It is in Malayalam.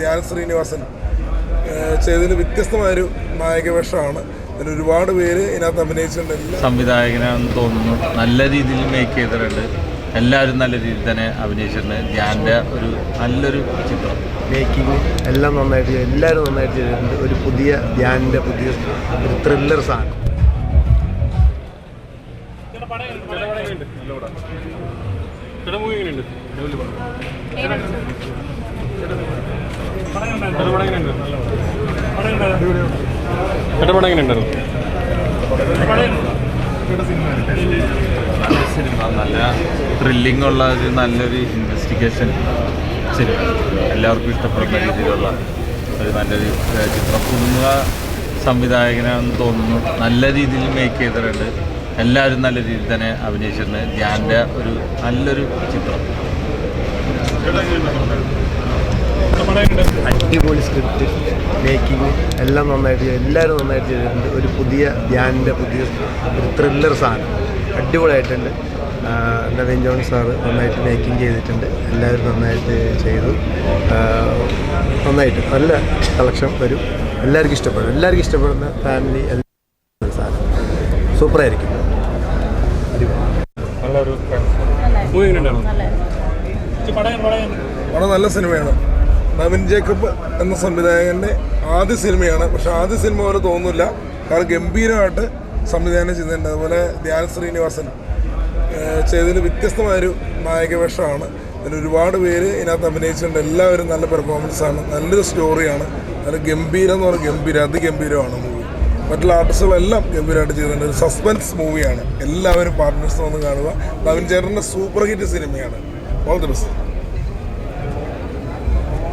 ധ്യാൻ ശ്രീനിവാസൻ ചെയ്തതിന് ചെയ്തതിൽ വ്യത്യസ്തമായൊരു നായകവേഷമാണ്. അതിൽ ഒരുപാട് പേര് ഇതിനകത്ത് അഭിനയിച്ചിട്ടുണ്ട്. സംവിധായകനാണെന്ന് തോന്നുന്നു. നല്ല രീതിയിൽ മേക്ക് ചെയ്തിട്ടുണ്ട്. എല്ലാവരും നല്ല രീതിയിൽ തന്നെ അഭിനയിച്ചിട്ടുണ്ട്. ധ്യാന്റെ ഒരു നല്ലൊരു ചിത്രം. മേക്കിംഗ് എല്ലാം നന്നായിട്ട് ചെയ്തു. എല്ലാവരും നന്നായിട്ട് ചെയ്തിട്ടുണ്ട്. ഒരു പുതിയ ധ്യാനിന്റെ പുതിയ ഒരു ത്രില്ലർ സാധനം നല്ല സിനിമ നല്ല ത്രില്ലിംഗ് ഉള്ള ഒരു നല്ലൊരു ഇൻവെസ്റ്റിഗേഷൻ സിനിമ എല്ലാവർക്കും ഇഷ്ടപ്പെടുന്ന രീതിയിലുള്ള ഒരു നല്ലൊരു ചിത്രം പുതുമുഖ സംവിധായകനാണെന്ന് തോന്നുന്നു നല്ല രീതിയിൽ മേക്ക് ചെയ്തിട്ടുണ്ട്. എല്ലാവരും നല്ല രീതിയിൽ തന്നെ അഭിനയിച്ചിട്ടുണ്ട്. ധ്യാന്റെ ഒരു നല്ലൊരു ചിത്രം. അടിപൊളി സ്ക്രിപ്റ്റ് മേക്കിംഗ് എല്ലാം നന്നായിട്ട് ചെയ്തു. എല്ലാവരും നന്നായിട്ട് ചെയ്തിട്ടുണ്ട്. ഒരു പുതിയ ധ്യാനിന്റെ പുതിയ ഒരു ത്രില്ലർ സാധനം അടിപൊളിയായിട്ടുണ്ട്. നവീൻ ജോൺ സാറ് നന്നായിട്ട് മേക്കിംഗ് ചെയ്തിട്ടുണ്ട്. എല്ലാവരും നന്നായിട്ട് ചെയ്തു. നന്നായിട്ട്. നല്ല കളക്ഷൻ വരും. എല്ലാവർക്കും ഇഷ്ടപ്പെടും. എല്ലാവർക്കും ഇഷ്ടപ്പെടുന്ന ഫാമിലി സാധനം സൂപ്പറായിരിക്കും. പടം നല്ല സിനിമയാണ്. നവിൻ ജേക്കബ് എന്ന സംവിധായകന്റെ ആദ്യ സിനിമയാണ്. പക്ഷെ ആദ്യ സിനിമ പോലെ തോന്നുന്നില്ല. കാരണം ഗംഭീരമായിട്ട് സംവിധാനം ചെയ്തിട്ടുണ്ട്. അതുപോലെ ധ്യാൻ ശ്രീനിവാസൻ ചെയ്തതിൽ വ്യത്യസ്തമായൊരു നായകവേഷമാണ്. അതിൽ ഒരുപാട് പേര് ഇതിനകത്ത് അഭിനയിച്ചിട്ടുണ്ട്. എല്ലാവരും നല്ല പെർഫോമൻസാണ് നല്ലൊരു സ്റ്റോറിയാണ് നല്ല ഗംഭീരം എന്ന് പറഞ്ഞാൽ ഗംഭീരം അതിഗംഭീരമാണ് മൂവി മറ്റുള്ള ആർട്ടിസ്റ്റുകളെല്ലാം ഗംഭീരമായിട്ട് ചെയ്തിട്ടുണ്ട്. ഒരു സസ്പെൻസ് മൂവിയാണ് എല്ലാവരും പാർട്ട്നേഴ്സ് വന്ന് കാണുക. നവിൻ ചേട്ടന്റെ സൂപ്പർ ഹിറ്റ് സിനിമയാണ്. All the best